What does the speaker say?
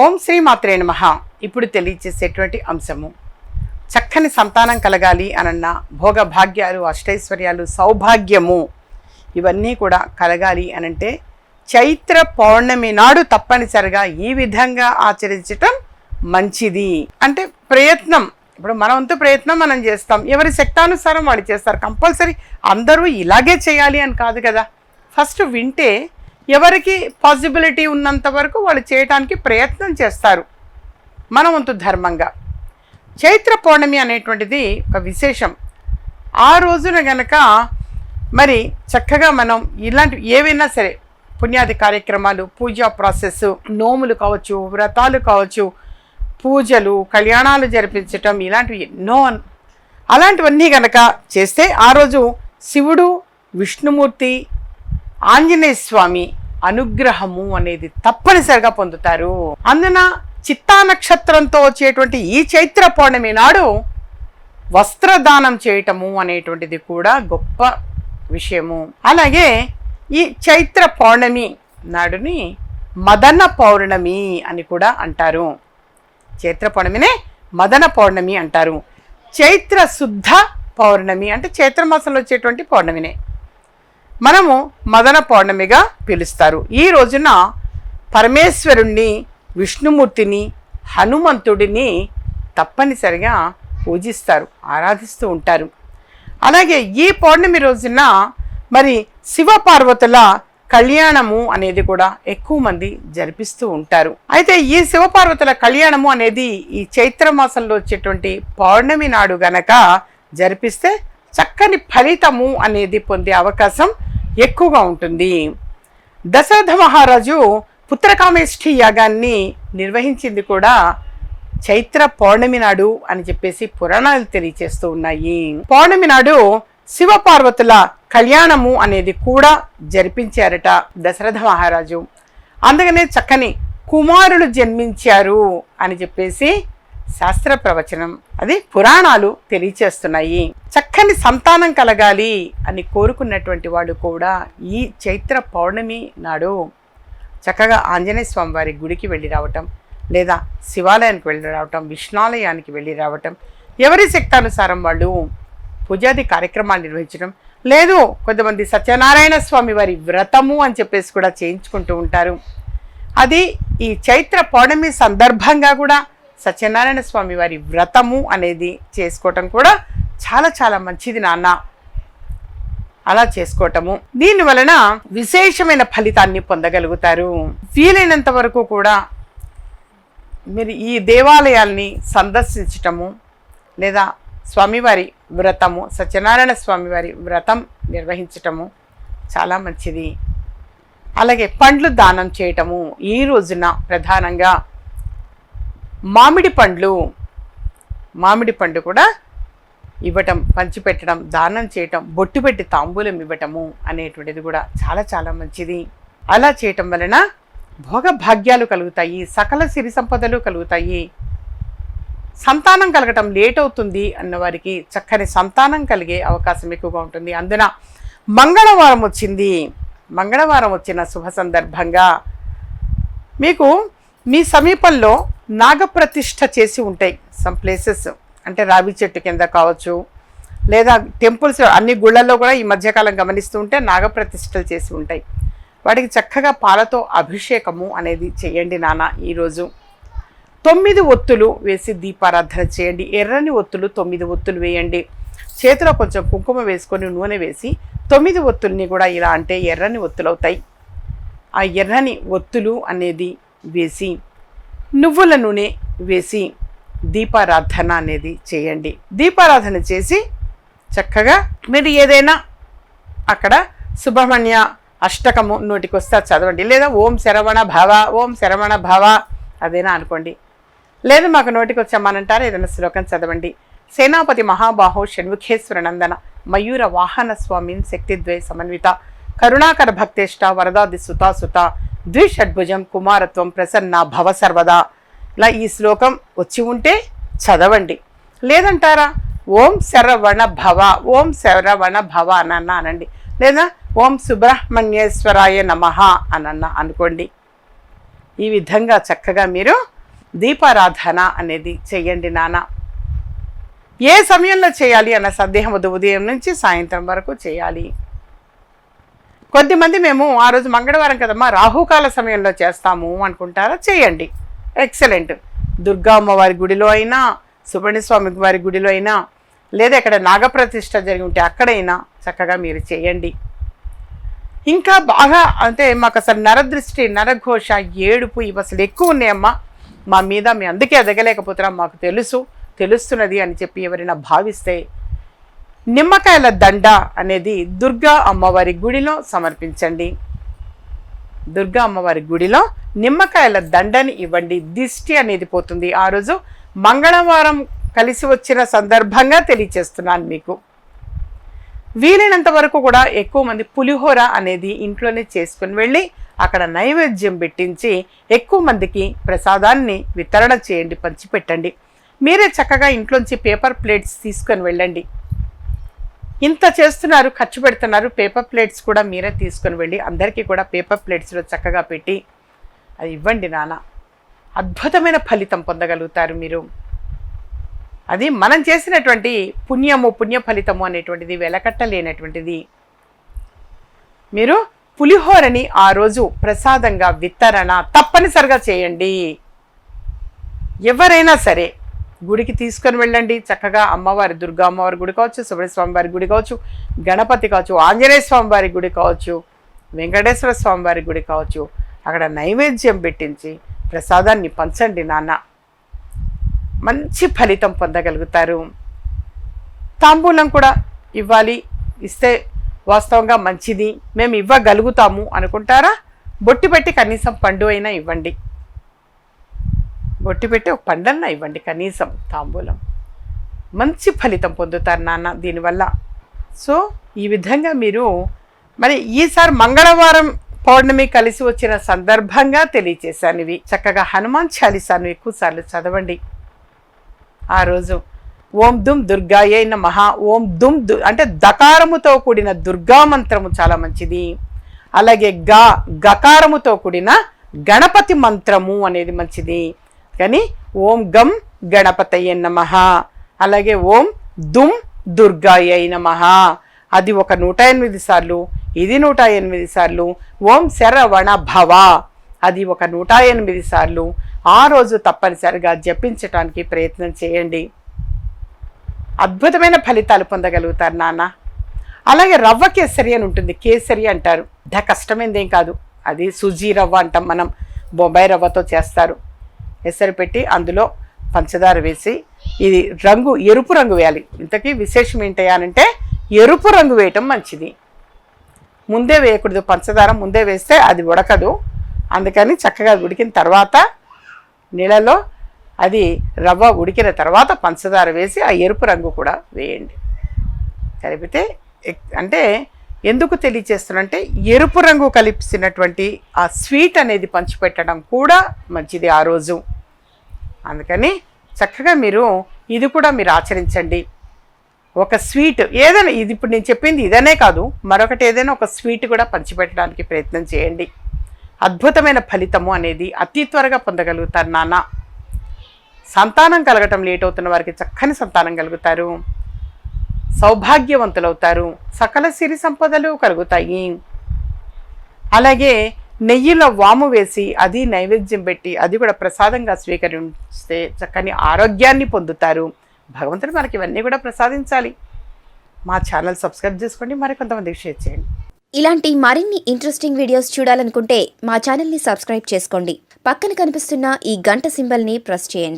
ఓం శ్రీ మాత్రే నమ. ఇప్పుడు తెలియచేసేటువంటి అంశము. చక్కని సంతానం కలగాలి అనన్న భోగ భాగ్యాలు అష్టైశ్వర్యాలు సౌభాగ్యము ఇవన్నీ కూడా కలగాలి అనంటే చైత్ర పౌర్ణమి నాడు తప్పనిసరిగా ఈ విధంగా ఆచరించటం మంచిది. అంటే ప్రయత్నం. ఇప్పుడు మన వంతు ప్రయత్నం మనం చేస్తాం. ఎవరి శక్తానుసారం వాడు చేస్తారు. కంపల్సరీ అందరూ ఇలాగే చేయాలి అని కాదు కదా. ఫస్ట్ వింటే ఎవరికి పాసిబిలిటీ ఉన్నంత వరకు వాళ్ళు చేయటానికి ప్రయత్నం చేస్తారు. మన వంతు ధర్మంగా. చైత్ర పౌర్ణమి అనేటువంటిది ఒక విశేషం. ఆ రోజున గనక మరి చక్కగా మనం ఇలాంటి ఏవైనా సరే పుణ్యాది కార్యక్రమాలు పూజా ప్రాసెస్ నోములు కావచ్చు వ్రతాలు కావచ్చు పూజలు కళ్యాణాలు జరిపించటం ఇలాంటివి ఎన్నో అలాంటివన్నీ గనక చేస్తే ఆ రోజు శివుడు విష్ణుమూర్తి ఆంజనేయ స్వామి అనుగ్రహము అనేది తప్పనిసరిగా పొందుతారు. అందున చిత్తా నక్షత్రంతో వచ్చేటువంటి ఈ చైత్ర పౌర్ణమి నాడు వస్త్రదానం చేయటము అనేటువంటిది కూడా గొప్ప విషయము. అలాగే ఈ చైత్ర పౌర్ణమి నాడుని మదన పౌర్ణమి అని కూడా అంటారు. చైత్ర పౌర్ణమినే మదన పౌర్ణమి అంటారు. చైత్ర శుద్ధ పౌర్ణమి అంటే చైత్రమాసంలో వచ్చేటువంటి పౌర్ణమినే. మనము మదన పౌర్ణమిగా పిలుస్తారు. ఈ రోజున పరమేశ్వరుణ్ణి విష్ణుమూర్తిని హనుమంతుడిని తప్పనిసరిగా పూజిస్తారు ఆరాధిస్తూ ఉంటారు. అలాగే ఈ పౌర్ణమి రోజున మరి శివపార్వతుల కళ్యాణము అనేది కూడా ఎక్కువ మంది జరిపిస్తూ ఉంటారు. అయితే ఈ శివపార్వతుల కళ్యాణము అనేది ఈ చైత్ర మాసంలో వచ్చేటువంటి పౌర్ణమి నాడు గనక జరిపిస్తే చక్కని ఫలితము అనేది పొందే అవకాశం ఎక్కువగా ఉంటుంది. దశరథ మహారాజు పుత్రకామేష్ఠి యాగాన్ని నిర్వహించింది కూడా చైత్ర పౌర్ణమి నాడు అని చెప్పేసి పురాణాలు తెలియచేస్తూ ఉన్నాయి. పౌర్ణమి నాడు శివపార్వతుల కళ్యాణము అనేది కూడా జరిపించారట దశరథ మహారాజు. అందుకనే చక్కని కుమారులు జన్మించారు అని చెప్పేసి శాస్త్ర ప్రవచనం అది పురాణాలు తెలియచేస్తున్నాయి. చక్కని సంతానం కలగాలి అని కోరుకున్నటువంటి వాళ్ళు కూడా ఈ చైత్ర పౌర్ణమి నాడు చక్కగా ఆంజనేయ స్వామి వారి గుడికి వెళ్ళి రావటం లేదా శివాలయానికి వెళ్ళి రావటం విష్ణాలయానికి వెళ్ళి రావటం ఎవరి శక్తానుసారం వాళ్ళు పూజాది కార్యక్రమాలు నిర్వహించడం లేదు కొంతమంది సత్యనారాయణ స్వామి వారి వ్రతము అని చెప్పేసి కూడా చేయించుకుంటూ ఉంటారు. అది ఈ చైత్ర పౌర్ణమి సందర్భంగా కూడా సత్యనారాయణ స్వామి వారి వ్రతము అనేది చేసుకోవటం కూడా చాలా చాలా మంచిది నాన్న. అలా చేసుకోవటము. దీని వలన విశేషమైన ఫలితాన్ని పొందగలుగుతారు. వీలైనంత వరకు కూడా మీరు ఈ దేవాలయాల్ని సందర్శించటము లేదా స్వామివారి వ్రతము సత్యనారాయణ స్వామివారి వ్రతం నిర్వహించటము చాలా మంచిది. అలాగే పండ్లు దానం చేయటము ఈ రోజున ప్రధానంగా మామిడి పండ్లు. మామిడి పండు కూడా ఇవ్వటం పంచిపెట్టడం దానం చేయటం బొట్టు పెట్టి తాంబూలం ఇవ్వటము అనేటువంటిది కూడా చాలా చాలా మంచిది. అలా చేయటం వలన భోగ భాగ్యాలు కలుగుతాయి సకల సిరి సంపదలు కలుగుతాయి. సంతానం కలగటం లేట్ అవుతుంది అన్నవారికి చక్కని సంతానం కలిగే అవకాశం ఎక్కువగా ఉంటుంది. అందున మంగళవారం వచ్చింది. మంగళవారం వచ్చిన శుభ సందర్భంగా మీకు మీ సమీపంలో నాగప్రతిష్ఠ చేసి ఉంటాయి. సమ్ ప్లేసెస్ అంటే రావి చెట్టు కింద కావచ్చు లేదా టెంపుల్స్ అన్ని గుళ్ళల్లో కూడా ఈ మధ్యకాలం గమనిస్తూ ఉంటే నాగప్రతిష్ఠలు చేసి ఉంటాయి. వాటికి చక్కగా పాలతో అభిషేకము అనేది చేయండి నాన్న ఈరోజు. తొమ్మిది ఒత్తులు వేసి దీపారాధన చేయండి. ఎర్రని ఒత్తులు తొమ్మిది ఒత్తులు వేయండి. చేతిలో కొంచెం కుంకుమ వేసుకొని నూనె వేసి తొమ్మిది ఒత్తుల్ని కూడా ఇలా అంటే ఎర్రని ఒత్తులు అవుతాయి ఆ ఎర్రని ఒత్తులు అనేది వేసి నువ్వుల నూనె వేసి దీపారాధన అనేది చేయండి. దీపారాధన చేసి చక్కగా మీరు ఏదైనా అక్కడ సుబ్రహ్మణ్య అష్టకము నోటికి చదవండి. లేదా ఓం శరవణ భవ ఓం శరవణ భవ అదేనా అనుకోండి. లేదు మాకు నోటికి వచ్చామనంటారా ఏదైనా శ్లోకం చదవండి. సేనాపతి మహాబాహో షణ్ముఖేశ్వర నందన మయూర వాహన స్వామిన్ శక్తిద్వయ సమన్విత కరుణాకర భక్తేష్ట వరదాది సుతా సుత ద్విషడ్భుజం కుమారత్వం ప్రసన్న భవ సర్వదా. ఇలా ఈ శ్లోకం వచ్చి ఉంటే చదవండి. లేదంటారా? ఓం శరవణ భవ ఓం శరవణ భవ అనన్న అనండి. లేదా ఓం సుబ్రహ్మణ్యేశ్వరాయ నమః అనన్న అనుకోండి. ఈ విధంగా చక్కగా మీరు దీపారాధన అనేది చెయ్యండి నాన్న. ఏ సమయంలో చేయాలి అన్న సందేహం ఉదయం నుంచి సాయంత్రం వరకు చేయాలి. కొద్దిమంది మేము ఆ రోజు మంగళవారం కదమ్మా రాహుకాల సమయంలో చేస్తాము అనుకుంటారా? చేయండి. ఎక్సలెంట్ దుర్గా అమ్మవారి గుడిలో అయినా సుబ్రహ్మణ్య స్వామి వారి గుడిలో అయినా లేదా ఇక్కడ నాగప్రతిష్ఠ జరిగి ఉంటే అక్కడైనా చక్కగా మీరు చేయండి. ఇంకా బాగా అంటే మాకు అసలు నరదృష్టి నరఘోష ఏడుపు ఇవి అసలు ఎక్కువ ఉన్నాయమ్మా. మా మీద మీ అందుకే ఎదగలేకపోతున్నాం మాకు తెలుసు తెలుస్తున్నది అని చెప్పి ఎవరైనా భావిస్తే నిమ్మకాయల దండ అనేది దుర్గా అమ్మవారి గుడిలో సమర్పించండి. దుర్గా అమ్మవారి గుడిలో నిమ్మకాయల దండని ఇవ్వండి. దిష్టి అనేది పోతుంది. ఆ రోజు మంగళవారం కలిసి వచ్చిన సందర్భంగా తెలియచేస్తున్నాను మీకు. వీలైనంత వరకు కూడా ఎక్కువ మంది పులిహోర అనేది ఇంట్లోనే చేసుకుని వెళ్ళి అక్కడ నైవేద్యం పెట్టించి ఎక్కువ మందికి ప్రసాదాన్ని వితరణ చేయండి పంచిపెట్టండి. మీరే చక్కగా ఇంట్లోంచి పేపర్ ప్లేట్స్ తీసుకొని వెళ్ళండి. ఇంత చేస్తున్నారు ఖర్చు పెడుతున్నారు పేపర్ ప్లేట్స్ కూడా మీరే తీసుకొని వెళ్ళి అందరికీ కూడా పేపర్ ప్లేట్స్లో చక్కగా పెట్టి అది ఇవ్వండి నాన్న. అద్భుతమైన ఫలితం పొందగలుగుతారు మీరు. అది మనం చేసినటువంటి పుణ్యము పుణ్య ఫలితము అనేటువంటిది వెలకట్టలేనటువంటిది. మీరు పులిహోరని ఆ రోజు ప్రసాదంగా విత్తరణ తప్పనిసరిగా చేయండి. ఎవరైనా సరే గుడికి తీసుకొని వెళ్ళండి. చక్కగా అమ్మవారి దుర్గా అమ్మవారి గుడి కావచ్చు సుబ్రహ్మణ్య వారి గుడి కావచ్చు గణపతి కావచ్చు ఆంజనేయ స్వామి వారి గుడి కావచ్చు వెంకటేశ్వర స్వామి వారి గుడి కావచ్చు అక్కడ నైవేద్యం పెట్టించి ప్రసాదాన్ని పంచండి నాన్న. మంచి ఫలితం పొందగలుగుతారు. తాంబూలం కూడా ఇవ్వాలి. ఇస్తే వాస్తవంగా మంచిది. మేము ఇవ్వగలుగుతాము అనుకుంటారా? బొట్టి పెట్టి కనీసం పండు అయినా ఇవ్వండి. బొట్టి పెట్టి ఒక పండన్నా ఇవ్వండి కనీసం తాంబూలం. మంచి ఫలితం పొందుతారు నాన్న దీనివల్ల. సో ఈ విధంగా మీరు మరి ఈసారి మంగళవారం పౌర్ణమి కలిసి వచ్చిన సందర్భంగా తెలియచేశాను ఇవి. చక్కగా హనుమాన్ చాలీసాను ఎక్కువసార్లు చదవండి. ఆ రోజు ఓం దుమ్ దుర్గాయే మహా ఓం దుమ్ దు అంటే దకారముతో కూడిన దుర్గా మంత్రము చాలా మంచిది. అలాగే గా గకారముతో కూడిన గణపతి మంత్రము అనేది మంచిది. కానీ ఓం గం గణపతయ్య నమ. అలాగే ఓం దుమ్ దుర్గాయ నమ. అది ఒక నూట ఎనిమిది సార్లు ఇది నూట ఎనిమిది సార్లు ఓం శరవణ భవ. అది ఒక నూట ఎనిమిది సార్లు ఆ రోజు తప్పనిసరిగా జపించటానికి ప్రయత్నం చేయండి. అద్భుతమైన ఫలితాలు పొందగలుగుతారు నాన్న. అలాగే రవ్వ కేసరి అని ఉంటుంది కేసరి అంటారు. దా కష్టమైందేం కాదు. అది సుజీ రవ్వ అంటాం మనం బొంబాయి రవ్వతో చేస్తారు. ఎసరు పెట్టి అందులో పంచదార వేసి ఇది రంగు ఎరుపు రంగు వేయాలి. ఇంతకీ విశేషం ఏంటంటే ఎరుపు రంగు వేయటం మంచిది. ముందే వేయకూడదు పంచదార ముందే వేస్తే అది ఉడకదు. అందుకని చక్కగా ఉడికిన తర్వాత నీళ్ళలో అది రవ్వ ఉడికిన తర్వాత పంచదార వేసి ఆ ఎరుపు రంగు కూడా వేయండి. కలిపితే ఎక్- అంటే ఎందుకు తెలియచేస్తున్నంటే ఎరుపు రంగు కలిపిసినటువంటి ఆ స్వీట్ అనేది పంచిపెట్టడం కూడా మంచిది ఆ రోజు. అందుకని చక్కగా మీరు ఇది కూడా మీరు ఆచరించండి. ఒక స్వీట్ ఏదైనా ఇది ఇప్పుడు నేను చెప్పింది ఇదనే కాదు మరొకటి ఏదైనా ఒక స్వీట్ కూడా పంచిపెట్టడానికి ప్రయత్నం చేయండి. అద్భుతమైన ఫలితము అనేది అతి త్వరగా పొందగలుగుతారు నాన్న. సంతానం కలగటం లేట్ అవుతున్న వారికి చక్కని సంతానం కలుగుతారు. సౌభాగ్యవంతులవుతారు. సకల సిరి సంపదలు కలుగుతాయి. అలాగే నెయ్యిలో వాము వేసి అది నైవేద్యం పెట్టి అది కూడా ప్రసాదంగా స్వీకరిస్తే చక్కని ఆరోగ్యాన్ని పొందుతారు. భగవంతుడు మనకి ఇవన్నీ కూడా ప్రసాదించాలి. మా ఛానల్ సబ్స్క్రైబ్ చేసుకోండి మరికొంతమందికి షేర్ చేయండి. ఇలాంటి మరిన్ని ఇంట్రెస్టింగ్ వీడియోస్ చూడాలనుకుంటే మా ఛానల్ని సబ్స్క్రైబ్ చేసుకోండి. పక్కన కనిపిస్తున్న ఈ గంట సింబల్ని ప్రెస్ చేయండి.